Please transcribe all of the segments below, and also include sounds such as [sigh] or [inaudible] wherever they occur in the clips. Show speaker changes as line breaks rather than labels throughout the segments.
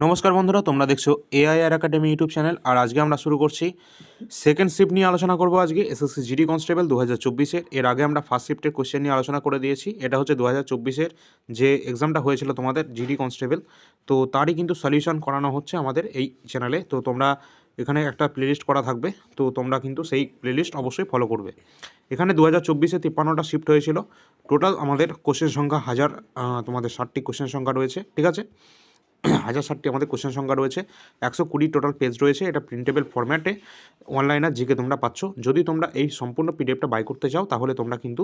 নমস্কার বন্ধুরা, তোমরা দেখছ এআইআর একাডেমি ইউটিউব চ্যানেল, আর আজকে আমরা শুরু করছি সেকেন্ড শিফট নিয়ে আলোচনা করব আজকে এসএসসি জিডি কনস্টেবল দু হাজার চব্বিশের। এর আগে আমরা ফার্স্ট শিফটের কোশ্চেন নিয়ে আলোচনা করে দিয়েছি, এটা হচ্ছে দু হাজার চব্বিশের যে এক্সামটা হয়েছিল তোমাদের জিডি কনস্টেবল তো তারই কিন্তু সলিউশন করানো হচ্ছে আমাদের এই চ্যানেলে তো তোমরা এখানে একটা প্লেলিস্ট করা থাকবে, তো তোমরা কিন্তু সেই প্লেলিস্ট অবশ্যই ফলো করবে। এখানে দু হাজার চব্বিশে তিপ্পান্নটা শিফট হয়েছিল। টোটাল আমাদের কোশ্চেন সংখ্যা হাজার তোমাদের ষাটটি কোশ্চেন সংখ্যা রয়েছে, ঠিক আছে? হাজার ষাটটি আমাদের কোশ্চেন সংখ্যা রয়েছে। একশো কুড়ি টোটাল পেজ রয়েছে। এটা প্রিন্টেবল ফরম্যাটে অনলাইনে জিকে তোমরা পাচ্ছ। যদি তোমরা এই সম্পূর্ণ পিডিএফটা বাই করতে চাও, তাহলে তোমরা কিন্তু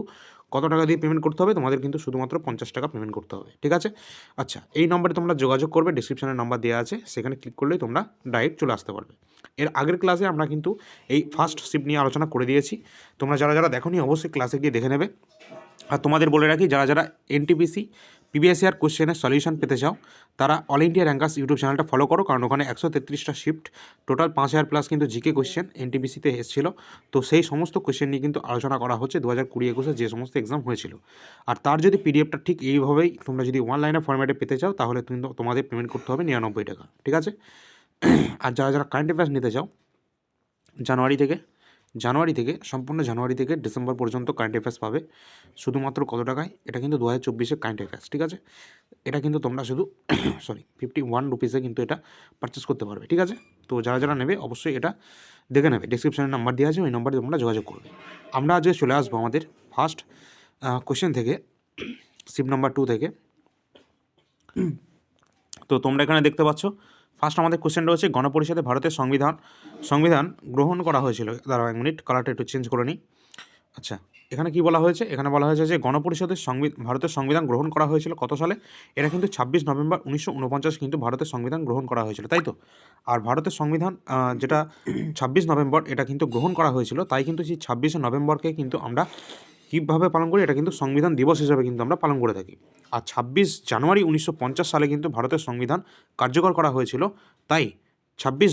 কত টাকা দিয়ে পেমেন্ট করতে হবে? তোমাদের কিন্তু শুধুমাত্র পঞ্চাশ টাকা পেমেন্ট করতে হবে। ঠিক আছে? আচ্ছা এই নম্বরে তোমরা যোগাযোগ করবে। ডিসক্রিপশনে নাম্বার দেওয়া আছে। সেখানে ক্লিক করলেই তোমরা ডাইরেক্ট চলে আসতে পারবে। এর আগের ক্লাসে আমরা কিন্তু এই ফার্স্ট শিপ নিয়ে আলোচনা করে দিয়েছি। তোমরা যারা যারা দেখোনি, অবশ্যই ক্লাসে গিয়ে দেখে নেবে। আর তোমাদের বলে রাখি, যারা যারা এনটিপিসি পিবিএসসিআর কোশ্চেনের সলিউশন পেতে চাও, তারা অল ইন্ডিয়া র্যাঙ্কার্স ইউটিউব চ্যানেলটা ফলো করো, কারণ ওখানে একশো তেত্রিশটা শিফট টোটাল পাঁচ হাজার প্লাস কিন্তু জিকে কোশ্চেন এনটিপিসিতে এসেছিল। তো সেই সমস্ত কোশ্চেন নিয়ে কিন্তু আলোচনা করা হচ্ছে দু হাজার কুড়ি একুশে, যে সমস্ত এক্সাম হয়েছিল। আর তার যদি পিডিএফটা ঠিক এইভাবেই তোমরা যদি অনলাইনে ফর্ম্যাটে পেতে চাও, তাহলে কিন্তু তোমাদের পেমেন্ট করতে হবে নিরানব্বই টাকা, ঠিক আছে? আর যারা যারা কারেন্ট অ্যাফেয়ার্স নিতে চাও, জানুয়ারি থেকে জানুয়ারি থেকে, সম্পূর্ণ জানুয়ারি থেকে ডিসেম্বর পর্যন্ত কারেন্ট অ্যাফেয়ার্স পাবে। শুধুমাত্র কত টাকায়? এটা কিন্তু দু হাজার চব্বিশের কারেন্ট অ্যাফেয়ার্স ঠিক আছে? এটা কিন্তু তোমরা শুধু সরি ফিফটি ওয়ান রুপিসে কিন্তু এটা পারচেস করতে পারবে, ঠিক আছে? তো যারা যারা নেবে, অবশ্যই এটা দেখে নেবে। ডিসক্রিপশনে নাম্বার দেওয়া আছে, ওই নাম্বারে তোমরা যোগাযোগ করবে। আমরা আজকে চলে আসব আমাদের ফার্স্ট কোশ্চেন থেকে সিপ নাম্বার টু থেকে। [coughs] তো তোমরা এখানে দেখতে পাচ্ছ ফার্স্ট আমাদের কোশ্চেনটা রয়েছে, গণপরিষদে ভারতের সংবিধান সংবিধান গ্রহণ করা হয়েছিল। দাঁড়াও এক মিনিট কালারটা একটু চেঞ্জ করে নিই। আচ্ছা এখানে কি বলা হয়েছে? এখানে বলা হয়েছে যে গণপরিষদের সংবিধান ভারতের সংবিধান গ্রহণ করা হয়েছিল কত সালে? এটা কিন্তু ছাব্বিশ নভেম্বর উনিশশো উনপঞ্চাশ কিন্তু ভারতের সংবিধান গ্রহণ করা হয়েছিল, তাই তো? আর ভারতের সংবিধান যেটা ছাব্বিশ নভেম্বর এটা কিন্তু গ্রহণ করা হয়েছিল, তাই কিন্তু সেই ছাব্বিশে নভেম্বরকে কিন্তু আমরা কীভাবে পালন করি, এটা কিন্তু সংবিধান দিবস হিসাবে কিন্তু আমরা পালন করে থাকি। আর ছাব্বিশ জানুয়ারি উনিশশো পঞ্চাশ সালে কিন্তু ভারতের সংবিধান কার্যকর করা হয়েছিল। তাই ছাব্বিশ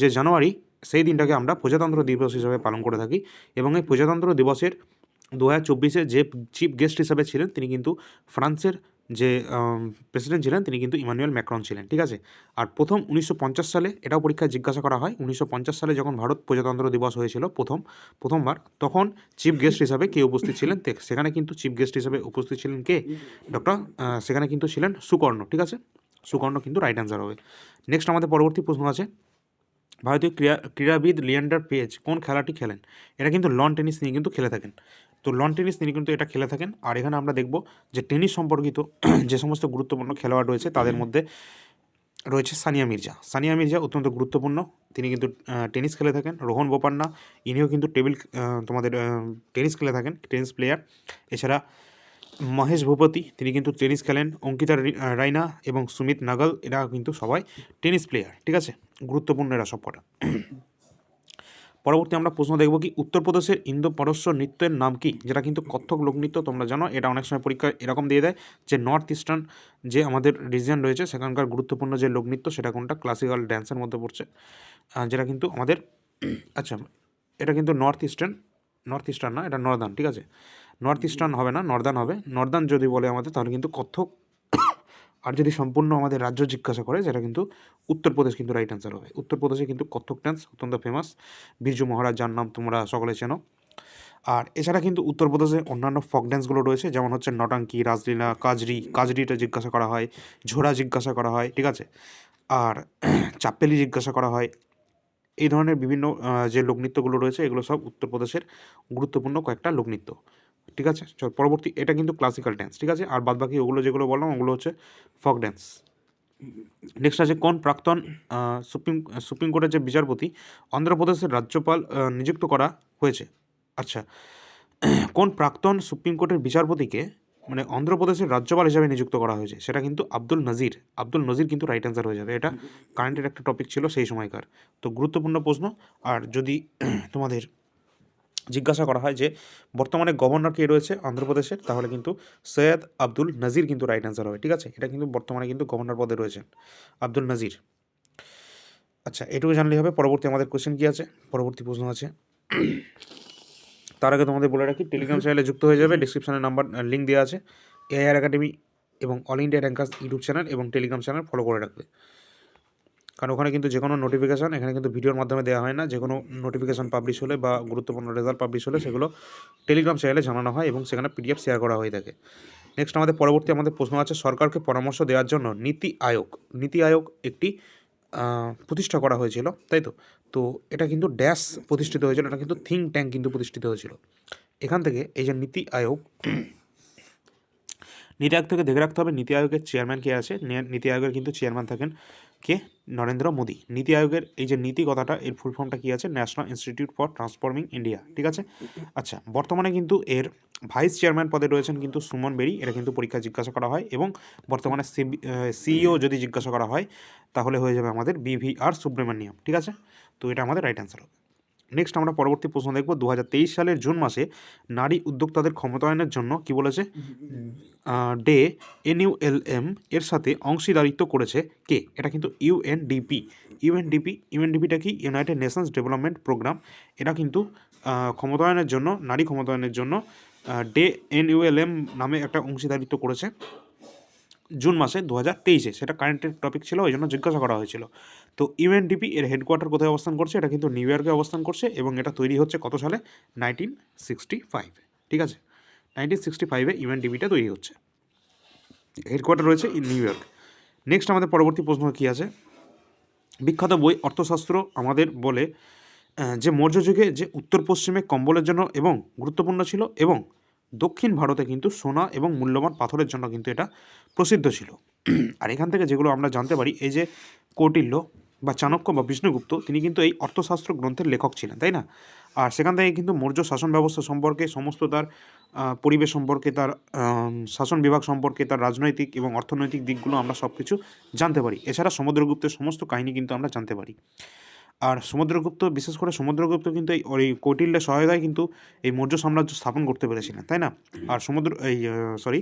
যে জানুয়ারি, সেই দিনটাকে আমরা প্রজাতন্ত্র দিবস হিসাবে পালন করে থাকি এবং এই প্রজাতন্ত্র দিবসের দু হাজার চব্বিশে যে চিফ গেস্ট হিসাবে ছিলেন, তিনি কিন্তু ফ্রান্সের যে প্রেসিডেন্ট ছিলেন, তিনি কিন্তু ইমানুয়েল ম্যাক্রন ছিলেন, ঠিক আছে? আর প্রথম উনিশশো পঞ্চাশ সালে এটাও পরীক্ষায় জিজ্ঞাসা করা হয়, উনিশশো পঞ্চাশ সালে যখন ভারত প্রজাতন্ত্র দিবস হয়েছিল প্রথম, প্রথমবার, তখন চিফ গেস্ট হিসাবে কে উপস্থিত ছিলেন? সেখানে কিন্তু চিফ গেস্ট হিসাবে উপস্থিত ছিলেন কে? ডক্টর সেখানে কিন্তু ছিলেন সুকর্ণ, ঠিক আছে? সুকর্ণ কিন্তু রাইট অ্যান্সার হবে। নেক্সট আমাদের পরবর্তী প্রশ্ন আছে। ভারতীয় ক্রীড়া ক্রীড়াবিদ লিয়েন্ডার পেজ কোন খেলাটি খেলেন? এটা কিন্তু লন টেনিস নিয়ে কিন্তু খেলে থাকেন। তো লন টেনিস তিনি কিন্তু এটা খেলে থাকেন। আর এখানে আমরা দেখব যে টেনিস সম্পর্কিত [clears throat] যে সমস্ত গুরুত্বপূর্ণ খেলোয়াড় রয়েছে তাদের মধ্যে রয়েছে সানিয়া মির্জা। সানিয়া মির্জা অত্যন্ত গুরুত্বপূর্ণ। তিনি কিন্তু টেনিস খেলে থাকেন। রোহন বোপান্না ইনিও কিন্তু টেবিল তোমাদের টেনিস খেলে থাকেন টেনিস প্লেয়ার এছাড়া মহেশ ভূপতি তিনি কিন্তু টেনিস খেলেন। অঙ্কিতা রাইনা এবং সুমিত নাগল এরা কিন্তু সবাই টেনিস প্লেয়ার ঠিক আছে? গুরুত্বপূর্ণ এরা সবকটা। পরবর্তী আমরা প্রশ্ন দেখব কি, উত্তরপ্রদেশের ইন্দো পারস্য নৃত্যের নাম কি? যেটা কিন্তু কত্থক লোকনৃত্য, তোমরা জানো, এটা অনেক সময় পরীক্ষা এরকম দিয়ে দেয় যে নর্থ ইস্টার্ন যে আমাদের রিজিয়ন রয়েছে, সেখানকার গুরুত্বপূর্ণ যে লোকনৃত্য, সেটা কোনটা? ক্লাসিক্যাল ড্যান্সের মধ্যে পড়ছে। যেটা কিন্তু আমাদের আচ্ছা এটা কিন্তু নর্থ ইস্টার্ন নর্থ ইস্টার্ন না, এটা নর্দার্ন ঠিক আছে? নর্থ ইস্টার্ন হবে না নর্দার্ন হবে। নর্দার্ন যদি বলে আমাদের, তাহলে কিন্তু কত্থক আর যদি সম্পূর্ণ আমাদের রাজ্য জিজ্ঞাসা করে, যেটা কিন্তু উত্তরপ্রদেশ কিন্তু রাইট অ্যান্সার হবে। উত্তরপ্রদেশে কিন্তু কত্থক ডান্স অত্যন্ত ফেমাস বিরজু মহারাজ, যার নাম তোমরা সকলে চেনো। আর এছাড়া কিন্তু উত্তরপ্রদেশে অন্যান্য ফক ড্যান্সগুলো রয়েছে, যেমন হচ্ছে নটাঙ্কি রাজলীলা কাজরি, কাজরিটা জিজ্ঞাসা করা হয়, ঝোড়া জিজ্ঞাসা করা হয়, ঠিক আছে? আর চাপ্পেলি জিজ্ঞাসা করা হয়। এই ধরনের বিভিন্ন যে লোকনৃত্যগুলো রয়েছে, এগুলো সব উত্তরপ্রদেশের গুরুত্বপূর্ণ কয়েকটা লোকনৃত্য। ঠিক আছে? চল, পরবর্তী, এটা কিন্তু ক্লাসিক্যাল ড্যান্স ঠিক আছে? আর বাদবাকি ওগুলো যেগুলো বললাম, ওগুলো হচ্ছে ফক ড্যান্স নেক্সট আছে, কোন প্রাক্তন সুপ্রিম সুপ্রিম কোর্টের যে বিচারপতি, অন্ধ্রপ্রদেশের রাজ্যপাল নিযুক্ত করা হয়েছে? আচ্ছা কোন প্রাক্তন সুপ্রিম কোর্টের বিচারপতিকে মানে অন্ধ্রপ্রদেশের রাজ্যপাল হিসাবে নিযুক্ত করা হয়েছে? সেটা কিন্তু আব্দুল নজির। আব্দুল নজির কিন্তু রাইট অ্যান্সার হয়ে যাবে এটা কারেন্টের একটা টপিক ছিল সেই সময়কার। তো গুরুত্বপূর্ণ প্রশ্ন। আর যদি তোমাদের জিজ্ঞাসা করা হয় যে, বর্তমানে গভর্নর কে রয়েছে অন্ধ্রপ্রদেশের? তাহলে কিন্তু সৈয়দ আব্দুল নজির কিন্তু রাইট অ্যান্সার হবে, ঠিক আছে? এটা কিন্তু বর্তমানে কিন্তু গভর্নর পদে রয়েছেন আব্দুল নজির। আচ্ছা এটুকু জানলেই হবে, পরবর্তী আমাদের কোশ্চেন কি আছে? পরবর্তী প্রশ্ন আছে। তার আগে তোমাদের বলে রাখি টেলিগ্রাম চ্যানেলে যুক্ত হয়ে যাবে ডিসক্রিপশনে নাম্বার লিঙ্ক দেওয়া আছে। এআইআর একাডেমি এবং All India Rankers YouTube channel এবং টেলিগ্রাম চ্যানেল ফলো করে রাখবে। কারণ ওখানে কিন্তু যে কোনো নোটিফিকেশান এখানে কিন্তু ভিডিওর মাধ্যমে দেওয়া হয় না। যে কোনো নোটিফিকেশান পাবলিশ হলে বা গুরুত্বপূর্ণ রেজাল্ট পাবলিশ হলে সেগুলো টেলিগ্রাম চ্যানেলে জানানো হয় এবং সেখানে পিডিএফ শেয়ার করা হয়ে থাকে। নেক্সট আমাদের পরবর্তী আমাদের প্রশ্ন আছে, সরকারকে পরামর্শ দেওয়ার জন্য নীতি আয়োগ। নীতি আয়োগ একটি প্রতিষ্ঠা করা হয়েছিল, তাই তো? তো এটা কিন্তু ড্যাশ প্রতিষ্ঠিত হয়েছিল, এটা কিন্তু থিঙ্ক ট্যাঙ্ক কিন্তু প্রতিষ্ঠিত হয়েছিল। এখান থেকে এই যে নীতি আয়োগ নীতি আয়োগ থেকে দেখে রাখতে হবে, নীতি আয়োগের চেয়ারম্যান কে আছে? নীতি আয়োগের কিন্তু চেয়ারম্যান থাকেন কে? নরেন্দ্র মোদী। নীতি আয়োগের এই যে নীতি কথাটা, এর ফুল ফর্মটা কী আছে? National Institute for Transforming India ঠিক আছে? আচ্ছা বর্তমানে কিন্তু এর ভাইস চেয়ারম্যান পদে রয়েছেন কিন্তু সুমন বেরি। এটা কিন্তু পরীক্ষা জিজ্ঞাসা করা হয় এবং বর্তমানে সিইও যদি জিজ্ঞাসা করা হয়, তাহলে হয়ে যাবে আমাদের বিভি আর সুব্রমণ্যম ঠিক আছে? তো এটা আমাদের রাইট অ্যান্সার হবে নেক্সট আমরা পরবর্তী প্রশ্ন দেখব। দু হাজার তেইশ সালের জুন মাসে নারী উদ্যোক্তাদের ক্ষমতায়নের জন্য কি বলেছে? ডে এনইউএলএম এর সাথে অংশীদারিত্ব করেছে কে? এটা কিন্তু ইউএনডিপি ইউএনডিপি ইউএনডিপিটা কি? ইউনাইটেড নেশনস ডেভেলপমেন্ট প্রোগ্রাম এটা কিন্তু ক্ষমতায়নের জন্য, নারী ক্ষমতায়নের জন্য ডে এনইউএলএম নামে একটা অংশীদারিত্ব করেছে। জুন মাসে দু হাজার তেইশে। সেটা কারেন্টের টপিক ছিল, ওই জন্য জিজ্ঞাসা করা হয়েছিল। তো ইউএনডিপি এর হেডকোয়ার্টার কোথায় অবস্থান করছে? এটা কিন্তু নিউ ইয়র্কে অবস্থান করছে এবং এটা তৈরি হচ্ছে কত সালে? নাইনটিন সিক্সটি ফাইভে ঠিক আছে? নাইনটিন সিক্সটি ফাইভে ইউএনডিপিটা তৈরি হচ্ছে। হেডকোয়ার্টার রয়েছে ইন নিউ ইয়র্ক নেক্সট আমাদের পরবর্তী প্রশ্ন কী আছে? বিখ্যাত বই অর্থশাস্ত্র আমাদের বলে যে মৌর্য যুগে যে উত্তর পশ্চিমে কম্বলের জন্য এবং গুরুত্বপূর্ণ ছিল এবং দক্ষিণ ভারতে কিন্তু সোনা এবং মূল্যবান পাথরের জন্য কিন্তু এটা প্রসিদ্ধ ছিল। আর এখান থেকে যেগুলো আমরা জানতে পারি, এই যে কৌটিল্য বা চাণক্য বা বিষ্ণুগুপ্ত, তিনি কিন্তু এই অর্থশাস্ত্র গ্রন্থের লেখক ছিলেন, তাই না? আর সেখান থেকে কিন্তু মৌর্য শাসন ব্যবস্থা সম্পর্কে, সমস্ত তার পরিবেশ সম্পর্কে, তার শাসন বিভাগ সম্পর্কে, তার রাজনৈতিক এবং অর্থনৈতিক দিকগুলো আমরা সব কিছু জানতে পারি। এছাড়া সমুদ্রগুপ্তের সমস্ত কাহিনী কিন্তু আমরা জানতে পারি। আর সমুদ্রগুপ্ত, বিশেষ করে সমুদ্রগুপ্ত কিন্তু এই, ওই কৌটিল্যের সহায়তায় কিন্তু এই মৌর্য সাম্রাজ্য স্থাপন করতে পেরেছিলেন, তাই না? আর সমুদ্র, এই সরি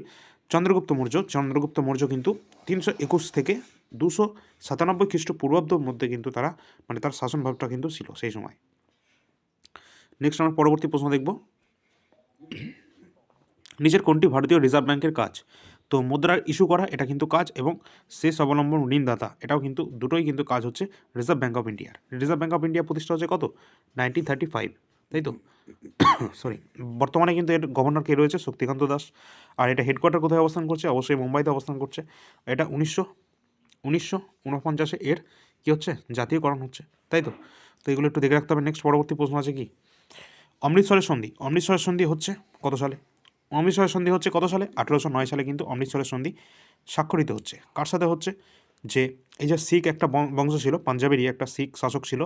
চন্দ্রগুপ্ত মৌর্য চন্দ্রগুপ্ত মৌর্য কিন্তু তিনশো একুশ থেকে দুশো সাতানব্বই খ্রিস্টপূর্বাব্দের মধ্যে কিন্তু তারা মানে তার শাসনভাবটা কিন্তু ছিল সেই সময়। নেক্সট আমরা পরবর্তী প্রশ্ন দেখব। নিচের কোনটি ভারতীয় রিজার্ভ ব্যাংকের কাজ? তো মুদ্রার ইস্যু করা, এটা কিন্তু কাজ এবং শেষ অবলম্বন ঋণদাতা, এটাও কিন্তু, দুটোই কিন্তু কাজ হচ্ছে রিজার্ভ ব্যাঙ্ক অফ ইন্ডিয়ার রিজার্ভ ব্যাঙ্ক অফ ইন্ডিয়া প্রতিষ্ঠা হচ্ছে কত? নাইনটিন থার্টি ফাইভ তাই তো? [coughs] সরি বর্তমানে কিন্তু এর গভর্নর কে রয়েছে? শক্তিকান্ত দাস। আর এটা হেডকোয়ার্টার কোথায় অবস্থান করছে? অবশ্যই মুম্বাইতে অবস্থান করছে। এটা উনিশশো উনিশশো উনপঞ্চাশে এর কী হচ্ছে? জাতীয়করণ হচ্ছে, তাই তো? তো এগুলো একটু দেখে রাখতে হবে। নেক্সট পরবর্তী প্রশ্ন আছে কি? অমৃতসরের সন্ধি অমৃতসরের সন্ধি হচ্ছে কত সালে? অমৃতসরের সন্ধি হচ্ছে কত সালে? আঠেরোশো নয় সালে কিন্তু অমৃতসরের সন্ধি স্বাক্ষরিত হচ্ছে। কার সাথে হচ্ছে? যে এই যে শিখ একটা বংশ ছিল, পাঞ্জাবেরই একটা শিখ শাসক ছিল,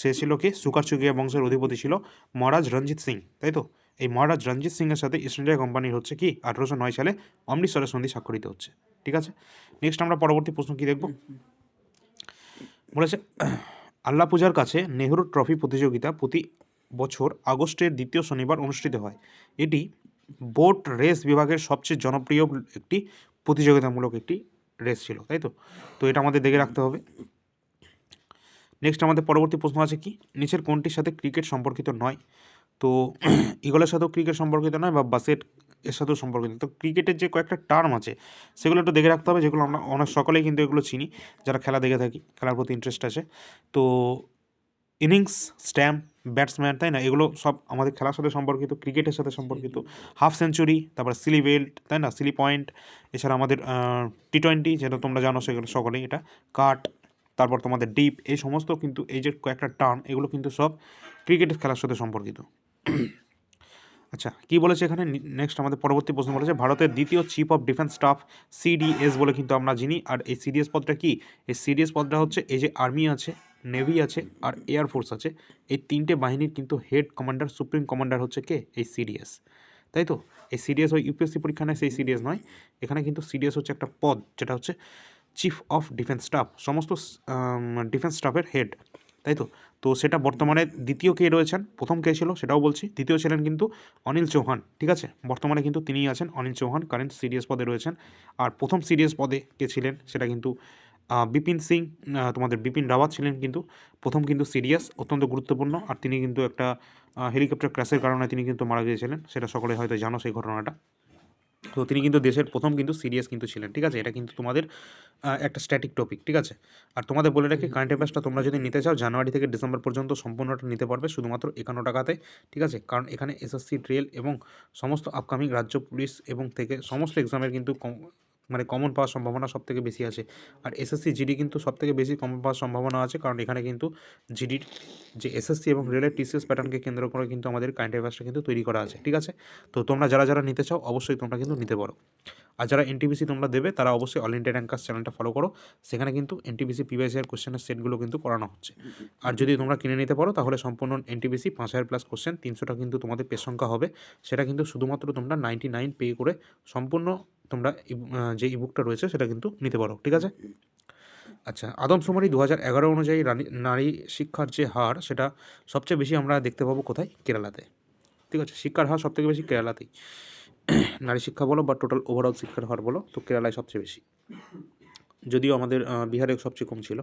সে ছিল কি? সুকারচুকিয়া বংশের অধিপতি ছিল মহারাজ রঞ্জিত সিং, তাই তো? এই মহারাজ রঞ্জিত সিংয়ের সাথে ইস্ট ইন্ডিয়া কোম্পানির হচ্ছে কি? আঠেরোশো নয় সালে অমৃতসরের সন্ধি স্বাক্ষরিত হচ্ছে। ঠিক আছে? নেক্সট আমরা পরবর্তী প্রশ্ন কি দেখব? বলেছে, আল্লাহ পূজার কাছে নেহরু ট্রফি প্রতিযোগিতা প্রতি বছর আগস্টের দ্বিতীয় শনিবার অনুষ্ঠিত হয়। এটি বোট রেস বিভাগের সবচেয়ে জনপ্রিয় একটি প্রতিযোগিতামূলক একটি রেস ছিল, তাই তো? তো এটা আমাদের দেখে রাখতে হবে। নেক্সট আমাদের পরবর্তী প্রশ্ন আছে কি? নিচের কোনটির সাথে ক্রিকেট সম্পর্কিত নয়? তো [clears throat] ইগলের সাথেও ক্রিকেট সম্পর্কিত নয় বা বাসেট এর সাথেও সম্পর্কিত। তো ক্রিকেটের যে কয়েকটা টার্ম আছে, সেগুলো একটু দেখে রাখতে হবে, যেগুলো আমরা অনেক, সকলেই কিন্তু এগুলো চিনি, যারা খেলা দেখে থাকি, খেলার প্রতি ইন্টারেস্ট আছে। তো ইনিংস স্ট্যাম্প ব্যাটসম্যান তাই না? এগুলো সব আমাদের খেলার সাথে সম্পর্কিত, ক্রিকেটের সাথে সম্পর্কিত। হাফ সেঞ্চুরি তারপর সিলি বেল্ট তাই না? সিলি পয়েন্ট এছাড়া আমাদের টি টোয়েন্টি যেটা তোমরা জানো সেগুলো সকলেই এটা, কাট, তারপর তোমাদের ডিপ এই সমস্ত কিন্তু এই যে কয়েকটা টার্ম এগুলো কিন্তু সব ক্রিকেটের খেলার সাথে সম্পর্কিত। আচ্ছা কি বলেছে এখানে? নেক্সট আমাদের পরবর্তী প্রশ্ন বলেছে, ভারতের দ্বিতীয় Chief of Defence Staff CDS বলে কিন্তু আমরা জানি। আর এই সিডিএস পদটা কি? এই সিডিএস পদটা হচ্ছে, এই যে আর্মি আছে নেভি আছে আর এয়ার ফোর্স আছে। এই তিনটে বাহিনীর কিন্তু হেড কমান্ডার সুপ্রিম কমান্ডার হচ্ছে কে? এই সিডিএস তাই তো? এই সিডিএস ওই ইউপিএসসি পরীক্ষা নেয়, সেই সিডিএস নয়। এখানে কিন্তু সিডিএস হচ্ছে একটা পদ, যেটা হচ্ছে চিফ অফ ডিফেন্স স্টাফ সমস্ত ডিফেন্স স্টাফের হেড তাই তো? তো সেটা বর্তমানে দ্বিতীয় কে রয়েছেন? প্রথম কে ছিল? সেটাও বলছি। দ্বিতীয় ছিলেন কিন্তু অনিল চৌহান, ঠিক আছে? বর্তমানে কিন্তু তিনিই আছেন অনিল চৌহান কারেন্ট সিরিয়াস পদে রয়েছেন। আর প্রথম সিরিয়াস পদে কে ছিলেন? সেটা কিন্তু বিপিন সিং তোমাদের বিপিন রাওয়াত ছিলেন কিন্তু প্রথম কিন্তু সিরিয়াস, অত্যন্ত গুরুত্বপূর্ণ। আর তিনি কিন্তু একটা হেলিকপ্টার ক্র্যাশের কারণে তিনি কিন্তু মারা গিয়েছিলেন। সেটা সকলে হয়তো জানো সেই ঘটনাটা। তো তিনি কিন্তু দেশের প্রথম কিন্তু সিরিয়াস কিন্তু ছিলেন, ঠিক আছে? এটা কিন্তু তোমাদের একটা স্ট্যাটিক টপিক ঠিক আছে? আর তোমাদের বলে রাখি কারেন্ট অ্যাফেয়ার্সটা তোমরা যদি নিতে চাও, জানুয়ারি থেকে ডিসেম্বর পর্যন্ত সম্পূর্ণটা নিতে পারবে শুধুমাত্র একান্ন টাকাতে, ঠিক আছে? কারণ এখানে এসএসসি ট্রেল এবং সমস্ত আপকামিং রাজ্য, পুলিশ এবং থেকে সমস্ত এক্সামের কিন্তু মানে কমন পাওয়ার সম্ভাবনা সব থেকে বেশি আছে। আর এসএসসি জিডি কিন্তু সব থেকে বেশি কমন পাওয়ার সম্ভাবনা আছে, কারণ এখানে কিন্তু জিডির যে এসএসসি এবং রেলের টিসিএস প্যাটার্নকে কেন্দ্র করে কিন্তু আমাদের কারেন্ট অ্যাফেয়ার্সটা কিন্তু তৈরি করা আছে, ঠিক আছে? তো তোমরা যারা যারা নিতে চাও, অবশ্যই তোমরা কিন্তু নিতে পারো। আর যারা এনটিপিসি তোমরা দেবে, তারা অবশ্যই অল ইন্ডিয়া র্যাঙ্কার্স চ্যানেলটা ফলো করো। সেখানে কিন্তু এনটিপিসি পিভাইসিআর কোশ্চেনের সেটগুলো কিন্তু করানো হচ্ছে। আর যদি তোমরা কিনে নিতে পারো, তাহলে সম্পূর্ণ এনটিপিসি পাঁচ হাজার প্লাস কোশ্চেন তিনশোটা কিন্তু তোমাদের পেজ সংখ্যা হবে। সেটা কিন্তু শুধুমাত্র তোমরা নাইনটি নাইন পে করে সম্পূর্ণ তোমরা যে ইবুকটা রয়েছে সেটা কিন্তু নিতে পারো, ঠিক আছে? আচ্ছা আদম আদমশুমারি দু হাজার এগারো অনুযায়ী নারী শিক্ষার যে হার, সেটা সবচেয়ে বেশি আমরা দেখতে পাবো কোথায়? কেরালাতে। ঠিক আছে, শিক্ষার হার সবথেকে বেশি কেরালাতেই। [clears throat] নারী শিক্ষা বলো বা টোটাল ওভারঅল শিক্ষার হার বলো, তো কেরালায় সবচেয়ে বেশি। যদিও আমাদের বিহারে সবচেয়ে কম ছিল।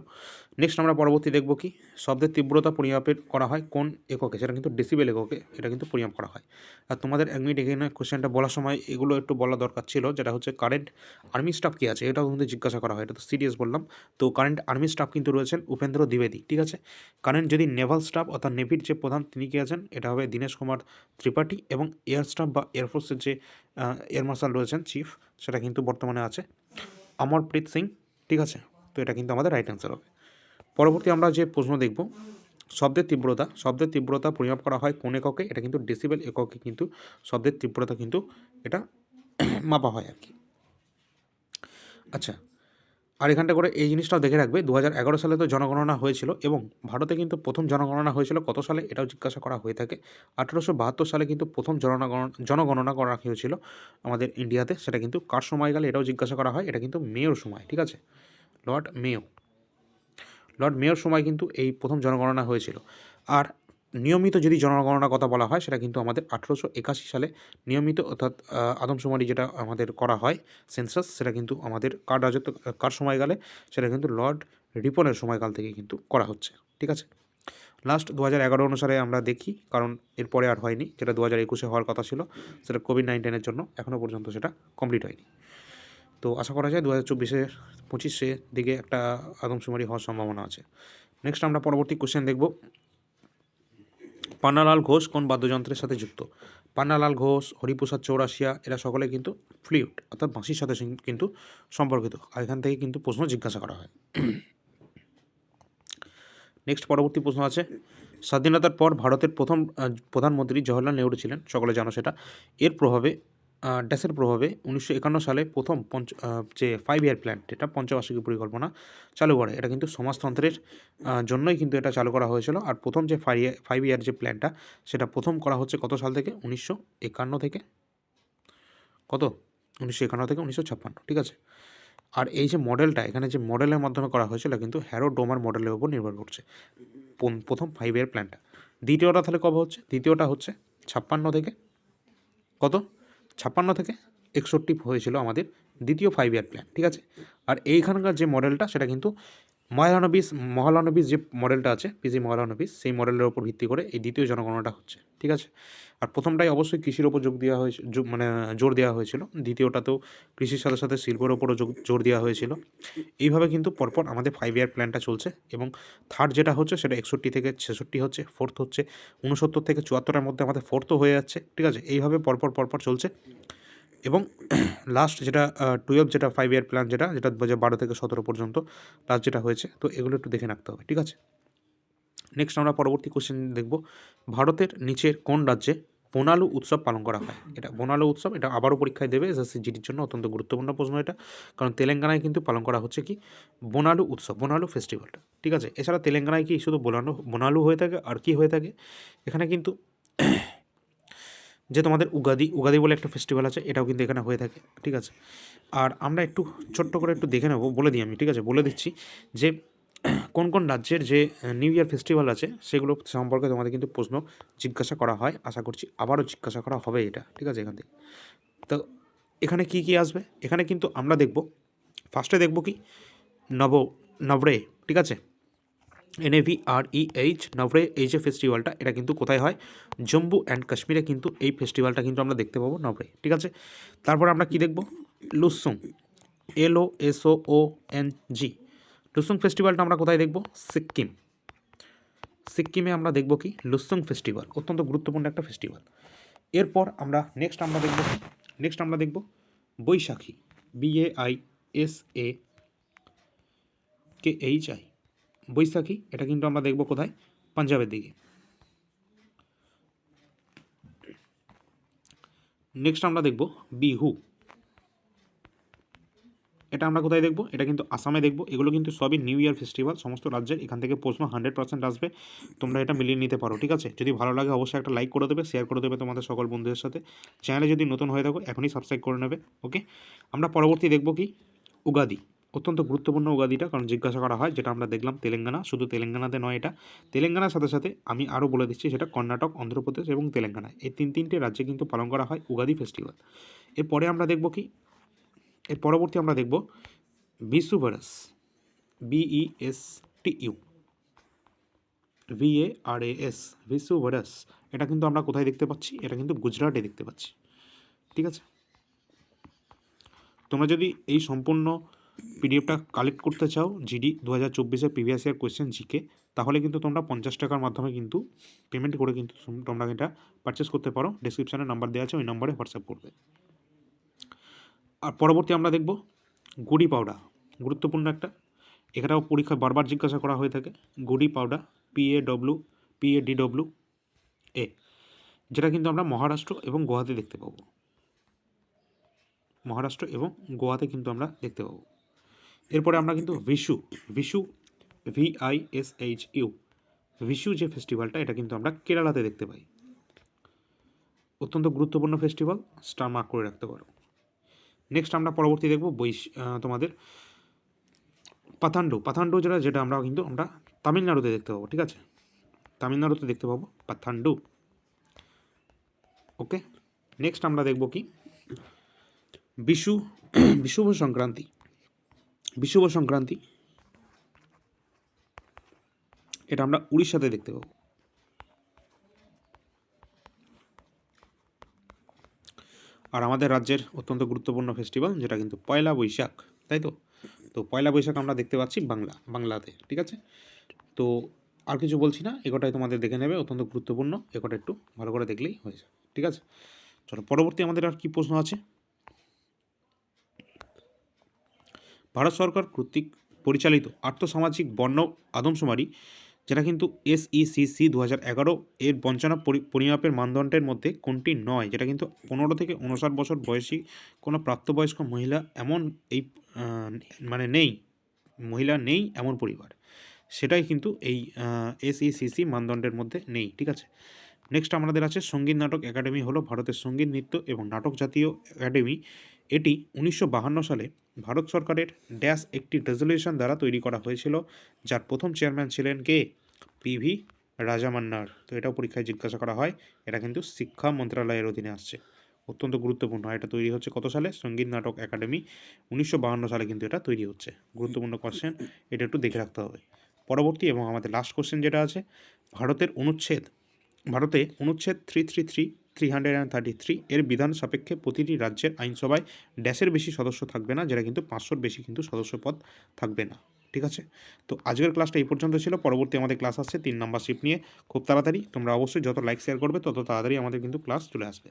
নেক্সট আমরা পরবর্তী দেখব কি? শব্দের তীব্রতা পরিমাপের করা হয় কোন এককে? সেটা কিন্তু ডেসিবেল এককে, এটা কিন্তু পরিমাপ করা হয়। আর তোমাদের এক মিনিট এখানে কোশ্চেনটা বলার সময় এগুলো একটু বলা দরকার ছিল, যেটা হচ্ছে কারেন্ট আর্মি স্টাফ কী আছে? এটাও কিন্তু জিজ্ঞাসা করা হয়, এটা তো সিরিয়াস বললাম। তো কারেন্ট আর্মি স্টাফ কিন্তু রয়েছেন উপেন্দ্র দ্বিবেদী, ঠিক আছে? কারেন্ট যদি নেভাল স্টাফ অর্থাৎ নেভির যে প্রধান তিনি কে আছেন? এটা হবে দীনেশ কুমার ত্রিপাঠী এবং এয়ার স্টাফ বা এয়ারফোর্সের যে এয়ার মার্শাল রয়েছেন চিফ সেটা কিন্তু বর্তমানে আছে। অমরপ্রীত সিং ঠিক আছে? তো এটা কিন্তু আমাদের রাইট অ্যান্সার হবে। পরবর্তী আমরা যে প্রশ্ন দেখব, শব্দের তীব্রতা শব্দের তীব্রতা পরিমাপ করা হয় কোন এককে? এটা কিন্তু ডেসিবেল এককে কিন্তু শব্দের তীব্রতা কিন্তু এটা [clears throat] মাপা হয় আর কি আচ্ছা আর এখানটা করে এই জিনিসটাও দেখে রাখবে দু সালে তো জনগণনা হয়েছিল এবং ভারতে কিন্তু প্রথম জনগণনা হয়েছিল কত সালে এটাও জিজ্ঞাসা করা হয়ে থাকে, আঠেরোশো বাহাত্তর সালে কিন্তু প্রথম জনগণনা জনগণনা করা হয়েছিল আমাদের ইন্ডিয়াতে, সেটা কিন্তু কার সময়কালে এটাও জিজ্ঞাসা করা হয়, এটা কিন্তু মেয়র সময়, ঠিক আছে? Lord mayor. লর্ড মেয়র সময় কিন্তু এই প্রথম জনগণনা হয়েছিল। আর নিয়মিত যদি জনগণনার কথা বলা হয়, সেটা কিন্তু আমাদের আঠেরোশো একাশি সালে নিয়মিত অর্থাৎ আদমশুমারি যেটা আমাদের করা হয় সেন্সাস সেটা কিন্তু আমাদের কার রাজত্ব, কার সময়কালে, সেটা কিন্তু লর্ড রিপনের সময়কাল থেকে কিন্তু করা হচ্ছে। ঠিক আছে? লাস্ট দু হাজার এগারো অনুসারে আমরা দেখি, কারণ এরপরে আর হয়নি, যেটা দু হাজার একুশে হওয়ার কথা ছিল, সেটা কোভিড নাইন্টিনের জন্য এখনও পর্যন্ত সেটা কমপ্লিট হয়নি। তো আশা করা যায় দু হাজার চব্বিশে, পঁচিশে দিকে একটা আদমশুমারি হওয়ার সম্ভাবনা আছে। নেক্সট আমরা পরবর্তী কোশ্চেন দেখব। পান্নালাল ঘোষ কোন বাদ্যযন্ত্রের সাথে যুক্ত? পান্নালাল ঘোষ, হরিপ্রসাদ চৌরাশিয়া, এরা সকলে কিন্তু ফ্লিউট অর্থাৎ বাঁশির সাথে কিন্তু সম্পর্কিত। আর এখান থেকে কিন্তু প্রশ্ন জিজ্ঞাসা করা হয়। নেক্সট পরবর্তী প্রশ্ন আছে। স্বাধীনতার পর ভারতের প্রথম প্রধানমন্ত্রী জওহরলাল নেহরু ছিলেন, সকলে জানো সেটা। এর প্রভাবে আহ, ড্যাশের প্রভাবে উনিশশো একান্ন সালে প্রথম পঞ্চ যে ফাইভ ইয়ার প্ল্যান এটা পঞ্চবার্ষিকী পরিকল্পনা চালু করে এটা কিন্তু সমাজতন্ত্রের জন্যই কিন্তু এটা চালু করা হয়েছিল। আর প্রথম যে ফাইভ ইয়ার ফাইভ ইয়ার যে প্ল্যানটা সেটা প্রথম করা হচ্ছে কত সাল থেকে? উনিশশো একান্ন থেকে? কত? উনিশশো একান্ন থেকে উনিশশো ছাপ্পান্ন ঠিক আছে? আর এই যে মডেলটা এখানে যে মডেলের মাধ্যমে করা হয়েছিল কিন্তু হ্যারো ডোমার মডেলের উপর নির্ভর করছে প্রথম ফাইভ ইয়ার প্ল্যানটা দ্বিতীয়টা তাহলে কবে হচ্ছে? দ্বিতীয়টা হচ্ছে ছাপ্পান্ন থেকে? কত? ছাপ্পান্ন থেকে একষট্টি হয়েছিল আমাদের দ্বিতীয় ফাইভ ইয়ার প্ল্যান ঠিক আছে? আর এইখানকার যে মডেলটা সেটা কিন্তু মহালানবিস মহালানবিস যে মডেলটা আছে, পিজি মহালানবিস সেই মডেলের ওপর ভিত্তি করে এই দ্বিতীয় জনগণনাটা হচ্ছে, ঠিক আছে? আর প্রথমটাই অবশ্যই কৃষির ওপর যোগ দেওয়া হয়েছে মানে জোর দেওয়া হয়েছিল, দ্বিতীয়টাতেও কৃষির সাথে সাথে শিল্পের ওপরও জোর দেওয়া হয়েছিল। এইভাবে কিন্তু পরপর আমাদের ফাইভ ইয়ার প্ল্যানটা চলছে এবং থার্ড যেটা হচ্ছে সেটা একষট্টি থেকে ছেষট্টি হচ্ছে ফোর্থ হচ্ছে, উনসত্তর থেকে চুয়াত্তরের মধ্যে আমাদের ফোর্থও হয়ে যাচ্ছে, ঠিক আছে? এইভাবে পরপর পরপর চলছে। এবং [clears throat] লাস্ট যেটা টুয়েলভ যেটা ফাইভ ইয়ার প্ল্যান যেটা যেটা দু হাজার বারো থেকে সতেরো পর্যন্ত লাস্ট যেটা হয়েছে, তো এগুলো একটু দেখে রাখতে হবে, ঠিক আছে? নেক্সট আমরা পরবর্তী কোশ্চেন দেখব, ভারতের নিচের কোন রাজ্যে বোনালু উৎসব পালন করা হয়? এটা বোনালু উৎসব, এটা আবারও পরীক্ষায় দেবে এসএসসি জিডির জন্য, অত্যন্ত গুরুত্বপূর্ণ প্রশ্ন এটা, কারণ তেলেঙ্গানায় কিন্তু পালন করা হচ্ছে কি? বোনালু উৎসব, বোনালু ফেস্টিভ্যালটা ঠিক আছে? এছাড়া তেলেঙ্গানায় কি শুধু বোনালু বোনালু হয়ে থাকে আর কি হয়ে থাকে? এখানে কিন্তু যে তোমাদের উগাদি উগাদি বলে একটা ফেস্টিভ্যাল আছে, এটাও কিন্তু এখানে হয়ে থাকে, ঠিক আছে? আর আমরা একটু ছোট্ট করে একটু দেখে নেব, বলে দিই আমি, ঠিক আছে? বলে দিচ্ছি যে [clears throat] কোন কোন রাজ্যের যে নিউ ইয়ার ফেস্টিভ্যাল আছে, সেগুলো সম্পর্কে তোমাদের কিন্তু প্রশ্ন জিজ্ঞাসা করা হয়, আশা করছি আবারও জিজ্ঞাসা করা হবে এটা, ঠিক আছে এখান থেকে? তো এখানে কি কি আসবে? এখানে কিন্তু আমরা দেখব ফার্স্টে দেখব কি? নব, নবরে, ঠিক আছে? এনএভি আর ই এইচ নভরে এই যে ফেস্টিভ্যালটা এটা কিন্তু কোথায় হয়? জম্মু অ্যান্ড কাশ্মীরে কিন্তু এই ফেস্টিভ্যালটা কিন্তু আমরা দেখতে পাবো নভরে ঠিক আছে? তারপর আমরা কি দেখব? লুসুং এল ও এস ও ও এন জি লুসুং ফেস্টিভ্যালটা আমরা কোথায় দেখব? সিক্কিম। সিক্কিমে আমরা দেখব কি? লুসুং ফেস্টিভ্যাল অত্যন্ত গুরুত্বপূর্ণ একটা ফেস্টিভ্যাল এরপর আমরা নেক্সট আমরা দেখব নেক্সট আমরা দেখব Baisakhi B A I S A K H I Baisakhi এটা কিন্তু আমরা দেখব কোথায়? পাঞ্জাবের দিকে। নেক্সট আমরা দেখব বিহু। এটা আমরা কোথায় দেখব? এটা কিন্তু আসামে দেখব। এগুলো কিন্তু সবই নিউ ইয়ার ফেস্টিভ্যাল সমস্ত রাজ্যের এখান থেকে প্রশ্ন হান্ড্রেড পার্সেন্ট আসবে। তোমরা এটা মিলিয়ে নিতে পারো, ঠিক আছে? যদি ভালো লাগে অবশ্যই একটা লাইক করে দেবে শেয়ার করে দেবে তোমাদের সকল বন্ধুদের সাথে। চ্যানেলে যদি নতুন হয়ে থাকো, এখনই সাবস্ক্রাইব করে নেবে ওকে আমরা পরবর্তী দেখব কি? উগাদি। অত্যন্ত গুরুত্বপূর্ণ উগাদিটা, কারণ জিজ্ঞাসা করা হয়, যেটা আমরা দেখলাম তেলেঙ্গানা, শুধু তেলেঙ্গানাতে নয় এটা। তেলেঙ্গানার সাথে সাথে আমি আরও বলে দিচ্ছি, সেটা কর্ণাটক, অন্ধ্রপ্রদেশ এবং তেলেঙ্গানা। এই তিন তিনটে রাজ্যে কিন্তু পালন করা হয় উগাদি ফেস্টিভ্যাল এরপরে আমরা দেখব কি? এর পরবর্তী আমরা দেখব Bestu Varas B E S T U V A R A S Bestu Varas. এটা কিন্তু আমরা কোথায় দেখতে পাচ্ছি? এটা কিন্তু গুজরাটে দেখতে পাচ্ছি। ঠিক আছে? তোমরা যদি এই সম্পূর্ণ পিডিএফটা কালেক্ট করতে চাও জিডি দু হাজার চব্বিশের প্রিভিয়াস ইয়ার কোয়েশ্চেন জিকে তাহলে কিন্তু তোমরা পঞ্চাশ টাকার মাধ্যমে কিন্তু পেমেন্ট করে কিন্তু তোমরা এটা পারচেস করতে পারো। ডিসক্রিপশানে নাম্বার দেওয়া আছে, ওই নম্বরে হোয়াটসঅ্যাপ করবে। আর পরবর্তী আমরা দেখব গুড়ি পাউডা গুরুত্বপূর্ণ একটা। এখানেও পরীক্ষায় বারবার জিজ্ঞাসা করা হয়ে থাকে, Gudi Padwa P A W P A D W A যেটা কিন্তু আমরা মহারাষ্ট্র এবং গোয়াতে দেখতে পাবো। মহারাষ্ট্র এবং গোয়াতে কিন্তু আমরা দেখতে পাবো। এরপরে আমরা কিন্তু Vishu Vishu V I S H U Vishu যে ফেস্টিভ্যালটা এটা কিন্তু আমরা কেরালাতে দেখতে পাই। অত্যন্ত গুরুত্বপূর্ণ ফেস্টিভ্যাল স্টার মার্ক করে রাখতে পারো। নেক্সট আমরা পরবর্তী দেখব বৈশ তোমাদের পাথান্ডু। পাথান্ডু যেটা যেটা আমরা কিন্তু আমরা তামিলনাড়ুতে দেখতে পাবো, ঠিক আছে? তামিলনাড়ুতে দেখতে পাবো পাথান্ডু। ওকে নেক্সট আমরা দেখব কি? বিশু, বিশুভ সংক্রান্তি। বিশুভ সংক্রান্তি। এটা আমরা উড়িষ্যাতে দেখতে পাবো। আর আমাদের রাজ্যের অত্যন্ত গুরুত্বপূর্ণ ফেস্টিভ্যাল যেটা কিন্তু পয়লা বৈশাখ, তাই তো? তো পয়লা বৈশাখ আমরা দেখতে পাচ্ছি বাংলা, বাংলাতে, ঠিক আছে? তো আর কিছু বলছি না, এগোটাই তোমাদের দেখে নেবে, অত্যন্ত গুরুত্বপূর্ণ, এগোটা একটু ভালো করে দেখলেই হয়ে যাবে, ঠিক আছে? চলো, পরবর্তী আমাদের আর কি প্রশ্ন আছে? ভারত সরকার কর্তৃক পরিচালিত আর্থসামাজিক বর্ণ আদমশুমারি, যেটা কিন্তু এসইসিসি দু হাজার এগারো এর বঞ্চনা পরি- পরিমাপের মানদণ্ডের মধ্যে কোনটি নয়, যেটা কিন্তু পনেরো থেকে উনষাট বছর বয়সী কোনো প্রাপ্তবয়স্ক মহিলা এমন এই মানে নেই, মহিলা নেই এমন পরিবার। সেটাই কিন্তু এই এসইসিসি মানদণ্ডের মধ্যে নেই, ঠিক আছে? নেক্সট আমাদের আছে সংগীত নাটক একাডেমি হলো ভারতের সংগীত নৃত্য এবং নাটক জাতীয় একাডেমি। এটি উনিশশো সালে ভারত সরকারের ড্যাশ একটি রেজলিউশন দ্বারা তৈরি করা হয়েছিল, যার প্রথম চেয়ারম্যান ছিলেন কে? পিভি রাজামান্নার। তো এটাও পরীক্ষায় জিজ্ঞাসা করা হয়। এটা কিন্তু শিক্ষা মন্ত্রণালয়ের অধীনে আসছে। অত্যন্ত গুরুত্বপূর্ণ। এটা তৈরি হচ্ছে কত সালে? সংগীত নাটক একাডেমি। উনিশশো সালে কিন্তু এটা তৈরি হচ্ছে। গুরুত্বপূর্ণ কোশ্চেন এটা একটু দেখে রাখতে হবে। পরবর্তী এবং আমাদের লাস্ট কোশ্চেন যেটা আছে, ভারতের অনুচ্ছেদ। ভারতে অনুচ্ছেদ three three three three hundred and thirty three এর বিধান সাপেক্ষে প্রতিটি রাজ্যের আইনসভায় ড্যাশের বেশি সদস্য থাকবে না, যেটা কিন্তু পাঁচশোর বেশি কিন্তু সদস্য পদ থাকবে না, ঠিক আছে? তো আজকের ক্লাসটা এই পর্যন্ত ছিল, পরবর্তী আমাদের ক্লাস আসছে তিন নাম্বার শিফট নিয়ে, খুব তাড়াতাড়ি তোমরা অবশ্যই যত লাইক শেয়ার করবে, তত তাড়াতাড়ি আমাদের কিন্তু ক্লাস চলে আসবে।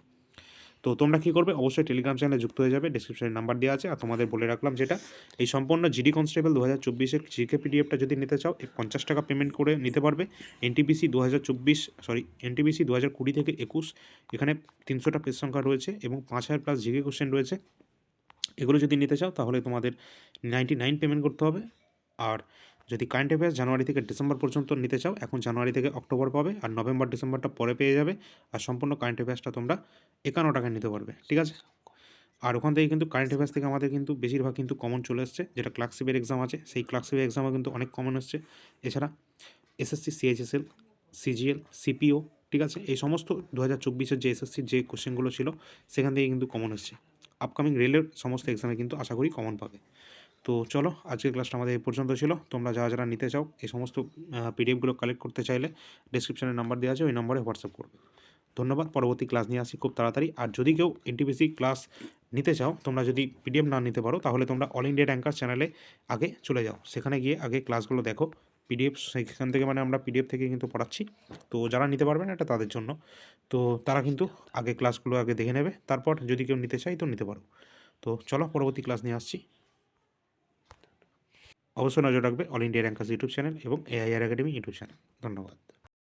তো তোমরা কি করবে? অবশ্যই টেলিগ্রাম চ্যানেলে যুক্ত হয়ে যাবে। ডিসক্রিপশনে নাম্বার দেওয়া আছে। আর তোমাদের বলে রাখলাম যেটা, এই সম্পূর্ণ জিডি কনস্টেবল দু হাজার চব্বিশের জিকে পিডিএফটা যদি নিতে চাও পঞ্চাশ টাকা পেমেন্ট করে নিতে পারবে। এনটিপিসি দু হাজার চব্বিশ সরি এনটিপিসি দু হাজার কুড়ি থেকে একুশ, এখানে তিনশোটা পেজ সংখ্যা রয়েছে এবং পাঁচ হাজার প্লাস জিকে কোশ্চেন রয়েছে। এগুলো যদি নিতে চাও, তাহলে তোমাদের নাইনটি নাইন পেমেন্ট করতে হবে। আর যদি কারেন্ট অ্যাফেয়ার্স জানুয়ারি থেকে ডিসেম্বর পর্যন্ত নিতে চাও, এখন জানুয়ারি থেকে অক্টোবর পাবে আর নভেম্বর, ডিসেম্বরটা পরে পেয়ে যাবে আর সম্পূর্ণ কারেন্ট অ্যাফেয়ার্সটা তোমরা একান্ন টাকায় নিতে পারবে, ঠিক আছে? আর ওখান থেকে কিন্তু কারেন্ট অ্যাফেয়ার্স থেকে আমাদের কিন্তু বেশিরভাগ কিন্তু কমন চলে এসছে, যেটা ক্লার্কশিপের এক্সাম আছে, সেই ক্লার্কশিপের এক্সামও কিন্তু অনেক কমন এসছে। এছাড়া এসএসসি সিএইচএসএল সিজিএল সিপিও ঠিক আছে? এই সমস্ত দু হাজার চব্বিশের যে এসএসসির যে কোশ্চেনগুলো ছিল, সেখান থেকে কিন্তু কমন এসছে। আপকামিং রেলের সমস্ত এক্সামে কিন্তু আশা করি কমন পাবে। তো চলো, আজকের ক্লাসটা আমাদের এই পর্যন্ত ছিল। তোমরা যারা যারা নিতে চাও, এই সমস্ত পিডিএফগুলো কালেক্ট করতে চাইলে ডিসক্রিপশানে নাম্বার দেওয়া আছে, ওই নম্বরে হোয়াটসঅ্যাপ করবে। ধন্যবাদ, পরবর্তী ক্লাস নিয়ে আসি খুব তাড়াতাড়ি। আর যদি কেউ এনটিপিসি ক্লাস নিতে চাও, তোমরা যদি পিডিএফ না নিতে পারো, তাহলে তোমরা অল ইন্ডিয়া ট্যাঙ্কার চ্যানেলে আগে চলে যাও। সেখানে গিয়ে আগে ক্লাসগুলো দেখো। পিডিএফ সেখান থেকে মানে আমরা পিডিএফ থেকে কিন্তু পড়াচ্ছি। তো যারা নিতে পারবেন এটা তাদের জন্য। তো তারা কিন্তু আগে ক্লাসগুলো আগে দেখে নেবে। তারপর যদি কেউ নিতে চাই তো নিতে পারো। তো চলো, পরবর্তী ক্লাস নিয়ে আসছি। অবশ্যই নজর রাখবে All India Rankers YouTube channel এবং এআইআর একাডেমি ইউটিউব চ্যানেল। ধন্যবাদ।